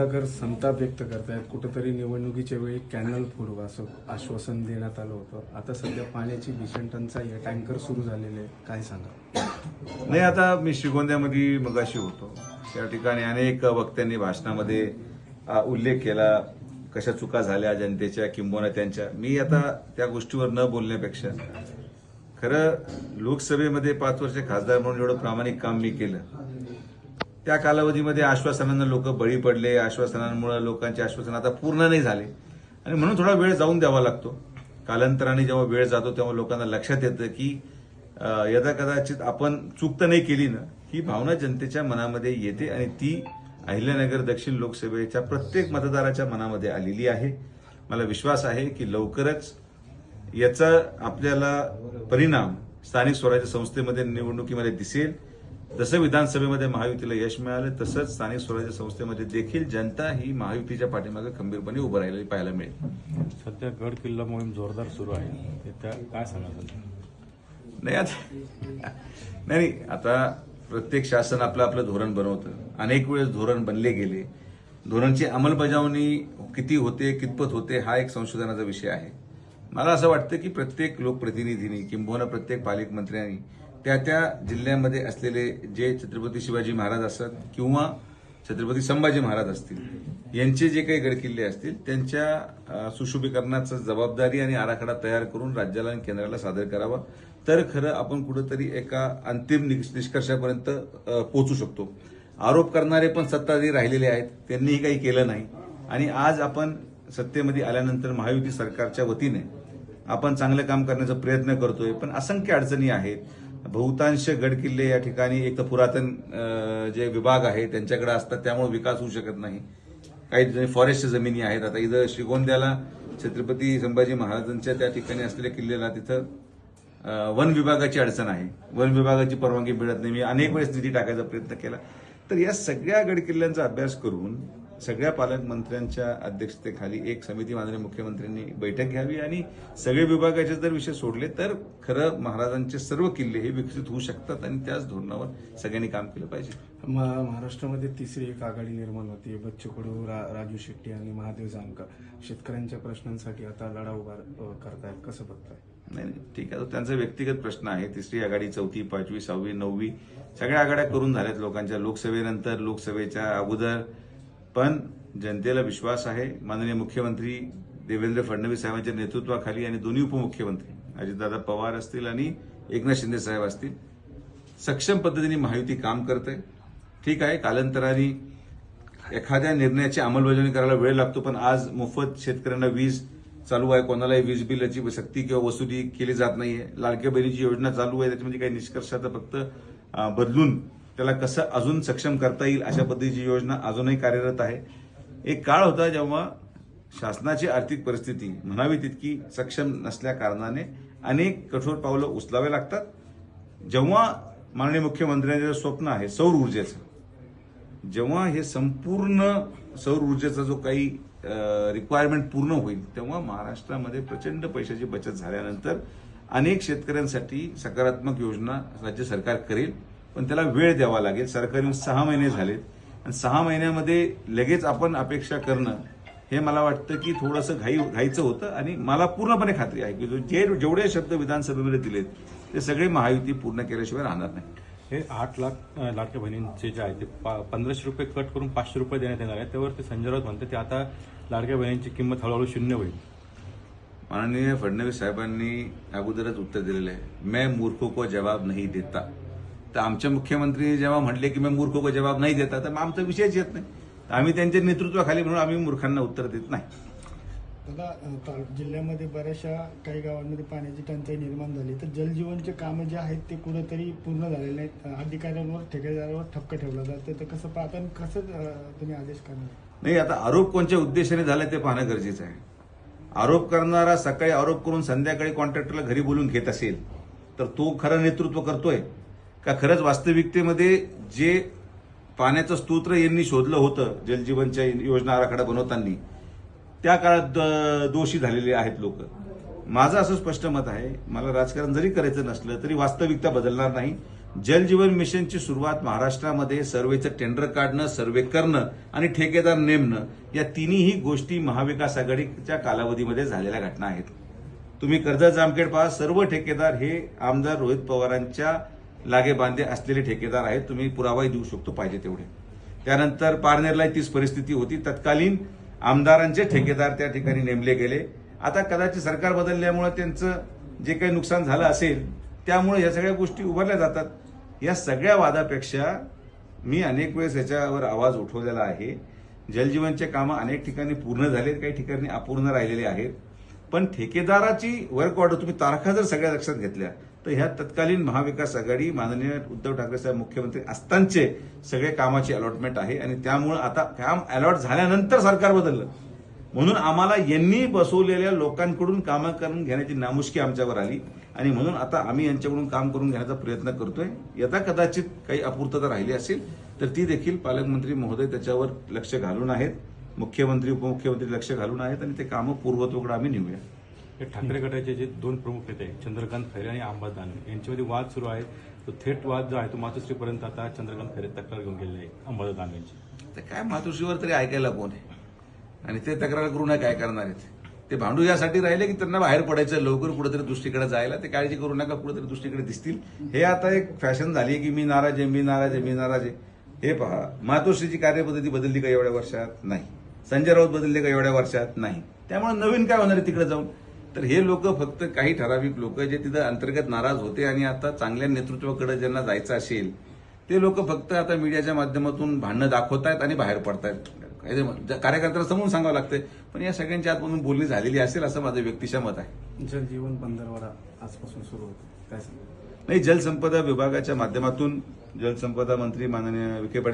नगर संताप व्यक्त करतायत. कुठंतरी निवडणुकीच्या वेळी कॅनल फोडवा असं आश्वासन देण्यात आलं होतं. आता सध्या पाण्याची भीषण टंचाई टँकर सुरू झालेले आहे काय सांगा? नाही आता मी श्रीगोंद्यामध्ये मगाशी होतो. त्या ठिकाणी अनेक वक्त्यांनी भाषणामध्ये उल्लेख केला कशा चुका झाल्या जनतेच्या किंबोना त्यांच्या. मी आता त्या गोष्टीवर न बोलण्यापेक्षा खरं लोकसभेमध्ये पाच वर्ष खासदार म्हणून एवढं प्रामाणिक काम मी केलं. त्या कालावधीमध्ये आश्वासनांना लोक बळी पडले आश्वासनांमुळे लोकांचे आश्वासन आता पूर्ण नाही झाले. आणि म्हणून थोडा वेळ जाऊन द्यावा लागतो. कालांतराने जेव्हा वेळ जातो तेव्हा लोकांना लक्षात येतं की यदा कदाचित आपण चूक तर नाही केली ना ही भावना जनतेच्या मनामध्ये येते आणि ती अहिल्यानगर दक्षिण लोकसभेच्या प्रत्येक मतदाराच्या मनामध्ये आलेली आहे. मला विश्वास आहे की लवकरच याचा आपल्याला परिणाम स्थानिक स्वराज्य संस्थेमध्ये निवडणुकीमध्ये दिसेल. जसं विधानसभेमध्ये महायुतीला यश मिळालं तसंच स्थानिक स्वराज्य संस्थेमध्ये देखील जनता ही महायुतीच्या पाठीमागे खंबीरपणे उभं राहिलेली पाहायला मिळेल. सध्या गड किल्ला मोहीम जोरदार सुरू आहे. त्या काय सांगाल नाही आता नाही नाही आता प्रत्येक शासन आपलं आपलं धोरण बनवतं. अनेक वेळेस धोरण बनले गेले. धोरणची अंमलबजावणी किती होते कितपत होते हा एक संशोधनाचा विषय आहे. मला असं वाटतं की प्रत्येक लोकप्रतिनिधींनी किंबहुना प्रत्येक पालकमंत्र्यांनी त्या त्या जिल्ह्यामध्ये असलेले जे छत्रपती शिवाजी महाराज असतात किंवा छत्रपती संभाजी महाराज असतील यांचे जे काही गडकिल्ले असतील त्यांच्या सुशोभीकरणाचं जबाबदारी आणि आराखडा तयार करून राज्याला आणि केंद्राला सादर करावा. तर खरं आपण कुठंतरी एका अंतिम निष्कर्षापर्यंत पोहोचू शकतो. आरोप करणारे पण सत्ताधारी राहिलेले आहेत त्यांनीही काही केलं नाही. आणि आज आपण सत्तेमध्ये आल्यानंतर महायुती सरकारच्या वतीने आपण चांगलं काम करण्याचा प्रयत्न करतोय पण असंख्य अडचणी आहेत. बहुतांश गडकिल्ले या ठिकाणी एक तर पुरातन जे विभाग आहे त्यांच्याकडे असतात त्यामुळे विकास होऊ शकत नाही. काही फॉरेस्ट जमिनी आहेत. आता इथं श्रीगोंद्याला छत्रपती संभाजी महाराजांच्या त्या ठिकाणी असलेल्या किल्ल्याला तिथं वन विभागाची अडचण आहे. वन विभागाची परवानगी मिळत नाही. मी अनेक वेळेस निधी टाकायचा प्रयत्न केला. तर या सगळ्या गडकिल्ल्यांचा अभ्यास करून सगळ्या पालकमंत्र्यांच्या अध्यक्षतेखाली एक समिती माननीय मुख्यमंत्र्यांनी बैठक घ्यावी आणि सगळे विभागाचे जर विषय सोडले तर खरं महाराजांचे सर्व किल्ले हे विकसित होऊ शकतात आणि त्याच धोरणावर सगळ्यांनी काम केलं पाहिजे. महाराष्ट्रामध्ये तिसरी एक आघाडी निर्माण होती. बच्चू कडू रा, राजू शेट्टी आणि महादेव जानकर. शेतकऱ्यांच्या प्रश्नांसाठी आता लढा उभा करतायत. कसं बघताय? नाही नाही, ठीक आहे. तो त्यांचा व्यक्तिगत प्रश्न आहे. तिसरी आघाडी चौथी पाचवी सहावी नववी सगळ्या आघाड्या करून झाल्यात लोकांच्या. लोकसभेनंतर लोकसभेच्या अगोदर पण जनतेला विश्वास आहे. माननीय मुख्यमंत्री देवेंद्र फडणवीस साहेबांच्या नेतृत्वाखाली आणि दोन्ही उपमुख्यमंत्री अजितदादा पवार असतील आणि एकनाथ शिंदे साहेब असतील सक्षम पद्धतीने महायुती काम करते ठीक आहे कालांतराने एखाद्या निर्णयाची अंमलबजावणी करायला वेळ लागतो पण आज मोफत शेतकऱ्यांना वीज चालू आहे. कोणालाही वीज बिलाची सक्ती किंवा वसुली केली जात नाहीये. लाडक्या बहिणीची योजना चालू आहे. त्याच्यामध्ये काही निष्कर्ष आता फक्त बदलून त्याला कसं अजून सक्षम करता येईल अशा पद्धतीची योजना अजूनही कार्यरत आहे. एक काळ होता जेव्हा शासनाची आर्थिक परिस्थिती म्हणावी तितकी सक्षम नसल्या कारणाने अनेक कठोर पावलं उचलावे लागतात. जेव्हा माननीय मुख्यमंत्र्यांचं स्वप्न आहे सौर ऊर्जेचं जेव्हा हे संपूर्ण सौर ऊर्जेचा जो काही रिक्वायरमेंट पूर्ण होईल तेव्हा महाराष्ट्रामध्ये प्रचंड पैशाची बचत झाल्यानंतर अनेक शेतकऱ्यांसाठी सकारात्मक योजना राज्य सरकार करेल. पण त्याला वेळ द्यावा लागेल. सरकार येऊन सहा महिने झालेत. आणि सहा महिन्यामध्ये लगेच आपण अपेक्षा करणं हे मला वाटतं की थोडंसं घाई घाईचं होतं. आणि मला पूर्णपणे खात्री आहे की जो- जेवढे शब्द विधानसभेमध्ये दिलेत ते सगळे महायुती पूर्ण केल्याशिवाय राहणार नाही हे आठ लाख लाडक्या बहिणींचे जे आहे ते पा- पंधराशे रुपये कट करून पाचशे रुपये देण्यात येणार आहे त्यावर ते संजय राऊत म्हणते ते आता लाडक्या बहिणींची किंमत हळूहळू शून्य होईल. माननीय फडणवीस साहेबांनी अगोदरच उत्तर दिलेलं आहे. मैं मूर्खों को जवाब नहीं देता. तर आमचे मुख्यमंत्री जेव्हा म्हटले की मैं मूर्खों को जवाब नाही देता तर मग आमचा विषयच येत नाही. तर आम्ही त्यांच्या नेतृत्वाखाली म्हणून आम्ही मूर्खांना उत्तर देत नाही. दादा जिल्ह्यामध्ये बऱ्याचशा काही गावांमध्ये पाण्याची टंचाई निर्माण झाली. तर जलजीवनचे कामं जे आहेत ते कुठेतरी पूर्ण झालेले नाहीत. अधिकाऱ्यांवर ठेकेदारावर ठपकं ठेवलं जातं तर कसं पाहता आणि कसं तुम्ही आदेश करणार? नाही आता आरोप कोणत्या उद्देशाने झाले ते पाहणं गरजेचं आहे. आरोप करणारा सकाळी आरोप करून संध्याकाळी कॉन्ट्रॅक्टरला घरी बोलून घेत असेल तर तो खरं नेतृत्व करतोय. का खरंच वास्तविकतेमध्ये जे पाण्याचं स्तोत्र यांनी शोधलं होतं जलजीवनच्या योजना आराखडा बनवताना त्या काळात द- दोषी झालेले आहेत लोक. माझं असं स्पष्ट मत आहे मला राजकारण जरी करायचं नसलं तरी वास्तविकता बदलणार नाही. जलजीवन मिशनची सुरुवात महाराष्ट्रामध्ये सर्वेचं टेंडर काढणं सर्वे करणं आणि ठेकेदार नेमणं या तिन्ही गोष्टी महाविकास आघाडीच्या कालावधीमध्ये झालेल्या घटना आहेत. तुम्ही कर्जत जामखेड पहा सर्व ठेकेदार हे आमदार रोहित पवारांच्या लागे बांधे असलेले ठेकेदार आहेत तुम्ही पुरावाही देऊ शकतो पाहिजे तेवढे. त्यानंतर पारनेरला तीच परिस्थिती होती. तत्कालीन आमदारांचे ठेकेदार त्या ठिकाणी नेमले गेले. आता कदाचित सरकार बदलल्यामुळे त्यांचं जे काही नुकसान झालं असेल त्यामुळे या सगळ्या गोष्टी उभारल्या जातात. या सगळ्या वादापेक्षा मी अनेक वेळेस याच्यावर आवाज उठवलेला आहे. जलजीवनचे कामं अनेक ठिकाणी पूर्ण झालेत काही ठिकाणी अपूर्ण राहिलेले आहेत. पण ठेकेदाराची वर्क ऑर्डर तुम्ही तारखा जर सगळ्या लक्षात घेतल्या तर ह्या तत्कालीन महाविकास आघाडी माननीय उद्धव ठाकरे साहेब मुख्यमंत्री असतानाचे सगळे कामाची अलॉटमेंट आहे आणि त्यामुळे आता काम अलॉट झाल्यानंतर सरकार बदललं. म्हणून आम्हाला यांनी बसवलेल्या लोकांकडून कामं करून घेण्याची नामुष्की आमच्यावर आली आणि म्हणून आता आम्ही यांच्याकडून काम करून घेण्याचा प्रयत्न करतोय. यथा कदाचित काही अपूर्तता राहिली असेल तर ती देखील पालकमंत्री महोदय त्याच्यावर लक्ष घालून आहेत. मुख्यमंत्री उपमुख्यमंत्री लक्ष घालून आहेत आणि ते कामं पूर्वत्वकडे आम्ही नेऊया. ठाकरे गटाचे जे दोन प्रमुख नेते आहेत चंद्रकांत खैरे आणि अंबादास दानवे यांच्यामध्ये वाद सुरू आहे. तो थेट वाद जो आहे तो मातोश्रीपर्यंत आता चंद्रकांत खैरे तक्रार घेऊन गेलेले आहे अंबादास दानवेंची तर काय मातोश्रीवर तरी ऐकायला कोण आहे? आणि ते तक्रार करू काय करणार आहेत? ते भांडू यासाठी राहिले की त्यांना बाहेर पडायचं लवकर कुठेतरी दुसरीकडे जायला. ते काळजी करू नका कुठेतरी दुसरीकडे दिसतील. हे आता एक फॅशन झाली आहे की मी नाराज आहे मी नाराज आहे मी नाराज आहे. हे पहा मातोश्रीची कार्यपद्धती बदलली का एवढ्या वर्षात? नाही. संजय राऊत बदलले का एवढ्या वर्षात? नाही. त्यामुळे नवीन काय होणार आहे तिकडे जाऊन? तर हे लोक फक्त काही ठराविक लोक जे तिथं अंतर्गत नाराज होते आणि आता चांगल्या नेतृत्वाकडे ज्यांना जायचं असेल ते लोक फक्त आता मीडियाच्या माध्यमातून भांडणं दाखवतायत आणि बाहेर पडतायत. कार्यकर्त्याला समजून सांगावं लागतंय. पण या सगळ्यांच्या आतमधून बोलणी झालेली असेल असं माझं व्यक्तिशा मत आहे. जलजीवन पंधरवडा आजपासून सुरू होतो. नाही जलसंपदा विभागाच्या माध्यमातून जलसंपदा मंत्री माननीय विखे